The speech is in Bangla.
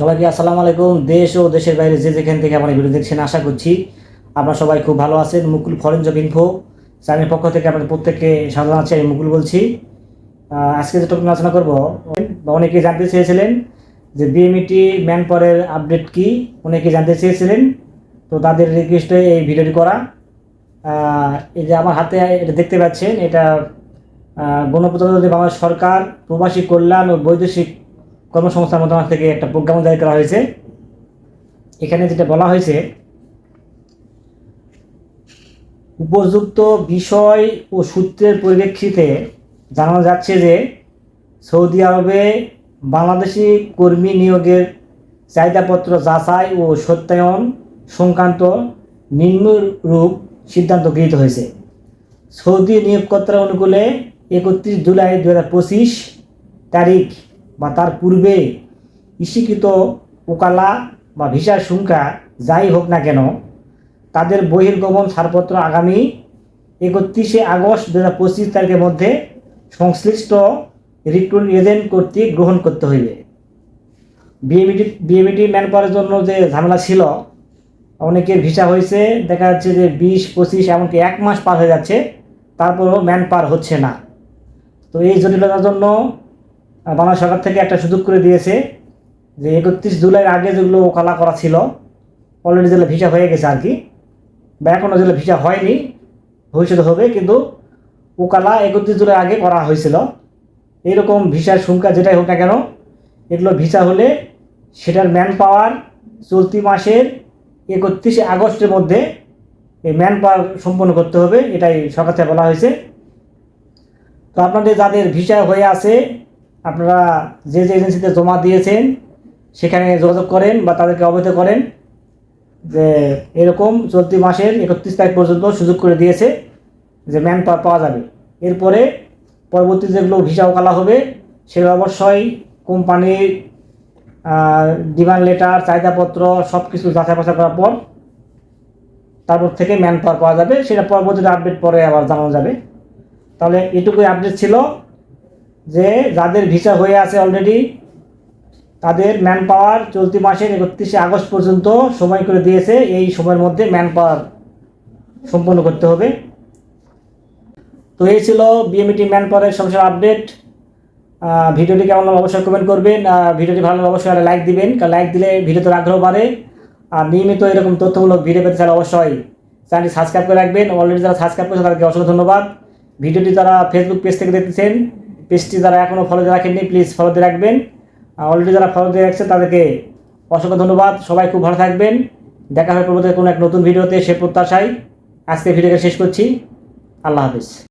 সবাইকে আসসালামু আলাইকুম। দেশ ও দেশের বাইরে যে যেখান থেকে আমার ভিডিও দেখছেন, আশা করছি আপনারা সবাই খুব ভালো আছেন। মুকুল ফরেন জব ইনফো চ্যানেলের পক্ষ থেকে আপনাদের প্রত্যেককে সাধারণ আছে আমি মুকুল বলছি। আজকে যে টপিক আলোচনা করব, বা অনেকে জানতে চেয়েছিলেন যে বিএমইটি ম্যান পরের আপডেট কি? অনেকে জানতে চেয়েছিলেন। তো তাদের রিকোয়েস্টে এই ভিডিওটি করা। এই যে আমার হাতে এটা দেখতে পাচ্ছেন, এটা গণপ্রজাতন্ত্রী বাংলাদেশ সরকার, প্রবাসী কল্যাণ ও বৈদেশিক কর্মসংস্থান মন্ত্রণালয় থেকে একটা প্রজ্ঞাপন জারি করা হয়েছে। এখানে যেটা বলা হয়েছে, উপযুক্ত বিষয় ও সূত্রের পরিপ্রেক্ষিতে জানানো যাচ্ছে যে, সৌদি আরবে বাংলাদেশি কর্মী নিয়োগের চাহিদাপত্র যাচাই ও সত্যায়ন সংক্রান্ত নিম্নরূপ সিদ্ধান্ত গৃহীত হয়েছে। সৌদি নিয়োগকর্তার অনুকূলে একত্রিশ জুলাই দু হাজার পঁচিশ তারিখ বা তার পূর্বে ইস্বীকৃত ওকালা বা ভিসার সংখ্যা যাই হোক না কেন, তাদের বহির্গমন ছাড়পত্র আগামী একত্রিশে আগস্ট দু হাজার পঁচিশ তারিখের মধ্যে সংশ্লিষ্ট রিক্রুট এজেন্ট কর্তৃক গ্রহণ করতে হইবে। বিএমিটি বিএমিটি ম্যান পাওয়ার জন্য যে ঝামেলা ছিল, অনেকের ভিসা হয়েছে, দেখা যাচ্ছে যে বিশ, পঁচিশ, এমনকি এক মাস পার হয়ে যাচ্ছে, তারপরও ম্যান পার হচ্ছে না। তো এই জটিলতার জন্য বাংলা সরকার থেকে একটা সুযোগ করে দিয়েছে যে একত্রিশ জুলাইয়ের আগে যেগুলো ওকালা করা ছিল অলরেডি যেগুলো ভিসা হয়ে গেছে আর কি, বা এখনও যেগুলো ভিসা হয়নি, ভবিষ্যতে হবে, কিন্তু ওকালা একত্রিশ জুলাই আগে করা হয়েছিল। এইরকম ভিসার সংখ্যা যেটাই হোক না কেন, এগুলো ভিসা হলে সেটার ম্যান পাওয়ার চলতি মাসের একত্রিশে আগস্টের মধ্যে এই ম্যান পাওয়ার সম্পন্ন করতে হবে, এটাই সরকার থেকে বলা হয়েছে। তো আপনাদের যাদের ভিসা হয়ে আছে আপনারা যে যে এজেন্সিতে জমা দিয়েছেন, সেখানে যোগাযোগ করেন বা তাদেরকে অবহিত করেন যে এরকম চলতি মাসের একত্রিশ তারিখ পর্যন্ত সুযোগ করে দিয়েছে যে ম্যান পাওয়ার পাওয়া যাবে। এরপরে পরবর্তী যেগুলো ভিসা ওকালা হবে, সেগুলো অবশ্যই কোম্পানির ডিমান্ড লেটার, চাহিদাপত্র সব কিছু যাচাই বাছাই করার পর তারপর থেকে ম্যান পাওয়ার পাওয়া যাবে। সেটা পরবর্তীতে আপডেট পরে আবার জানানো যাবে। তাহলে এটুকুই আপডেট ছিল। যে যাদের ভিসা হয়ে আছে অলরেডি তাদের ম্যান পাওয়ার চলতি মাসের একত্রিশে আগস্ট পর্যন্ত সময় করে দিয়েছে, এই সময়ের মধ্যে ম্যান পাওয়ার সম্পন্ন করতে হবে। তো এই ছিল বিএমইটি ম্যান পাওয়ারের সমস্যার আপডেট ভিডিওটি কেমন অবশ্যই কমেন্ট করবেন। ভিডিওটি ভালো অবশ্যই লাইক দিবেন, কারণ লাইক দিলে ভিডিওতে আগ্রহ বাড়ে। আর নিয়মিত এরকম তথ্যমূলক ভিডিও পেতে চাইলে অবশ্যই চ্যানেলটি সাবস্ক্রাইব করে রাখবেন। অলরেডি যারা সাবস্ক্রাইব করেছেন তাদেরকে অসংখ্য ধন্যবাদ। ভিডিওটি তারা ফেসবুক পেজ থেকে দেখতেছেন পেজটি যারা এখনও ফলো দিয়ে রাখেননি প্লিজ ফলো দিয়ে রাখবেন। অলরেডি যারা ফলো দিয়ে রাখছে তাদেরকে অসংখ্য ধন্যবাদ। সবাই খুব ভালো থাকবেন। দেখা হবে পরবর্তী কোনো এক নতুন ভিডিওতে, সে প্রত্যাশায়। আজকে ভিডিওকে শেষ করছি। আল্লাহ হাফিজ।